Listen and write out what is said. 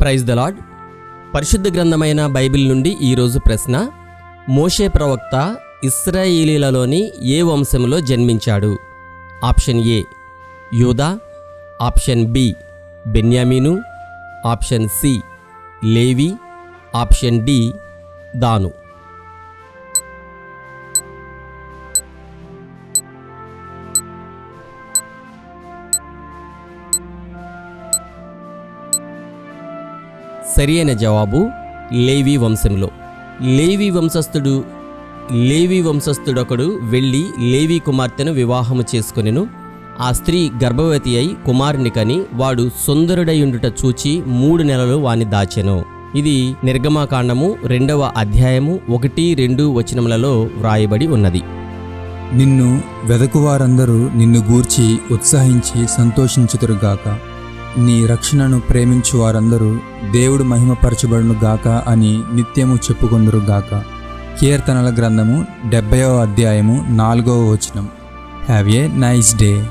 Praise the lord పరిశుద్ధ గ్రంథమైన Bible నుండి ఈరోజు ప్రశ్న మోషే ప్రవక్త ఇస్రాయేలీలలోని ఏ వంశంలో జన్మించాడు? ఆప్షన్ ఏ యూదా. ఆప్షన్ బి బెన్యామీను. ఆప్షన్ సి లేవి. ఆప్షన్ డి దాను. సరియైన జవాబు లేవి వంశంలో. లేవి వంశస్థుడు లేవి వంశస్థుడొకడు వెళ్ళి లేవి కుమార్తెను వివాహము చేసుకొనెను. ఆ స్త్రీ గర్భవతి అయి కుమారుని కని వాడు సుందరుడయుండుట చూచి మూడు నెలలు వాని దాచెను. ఇది నిర్గమాకాండము రెండవ అధ్యాయము ఒకటి రెండు వచనములలో వ్రాయబడి ఉన్నది. నిన్ను వెదకువారందరూ నిన్ను గూర్చి ఉత్సాహించి సంతోషించుతురుగాక నీ రక్షణను ప్రేమించు వారందరూ దేవుడు మహిమపరచబడును గాక అని నిత్యము చెప్పుకొందురుగాక కీర్తనల గ్రంథము డెబ్బయో అధ్యాయము నాలుగవ వచనం. Have a nice day